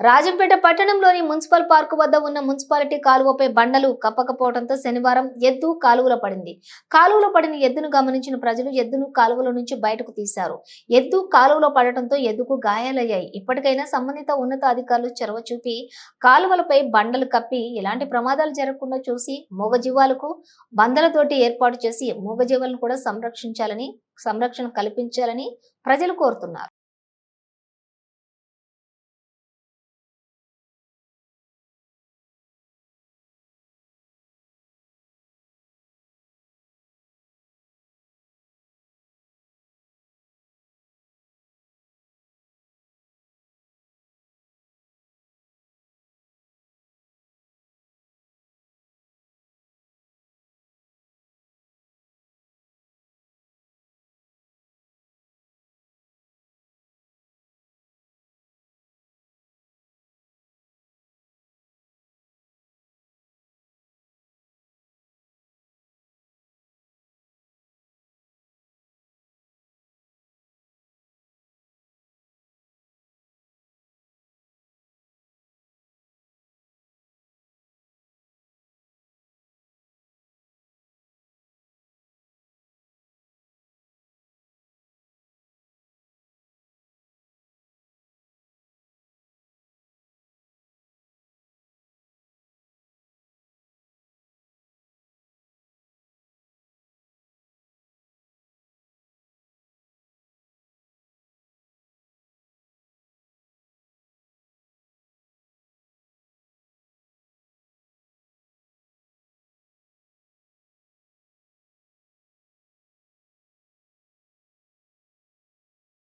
రాజంపేట పట్టణంలోని municipal park వద్ద ఉన్న మున్సిపాలిటీ కాలువపై బండలు కప్పకపోవడంతో శనివారం ఎద్దు కాలువలో పడింది. కాలువలో పడిన ఎద్దును గమనించిన ప్రజలు ఎద్దును కాలువలో నుంచి బయటకు తీశారు. ఎద్దు కాలువలో పడటంతో ఎద్దుకు గాయాలయ్యాయి. ఇప్పటికైనా సంబంధిత ఉన్నతాధికారులు చొరవ చూపి కాలువలపై బండలు కప్పి ఎలాంటి ప్రమాదాలు జరగకుండా చూసి మూగజీవాలకు బందలతోటి ఏర్పాటు చేసి మూగజీవాలను కూడా సంరక్షించాలని సంరక్షణ కల్పించాలని ప్రజలు కోరుతున్నారు.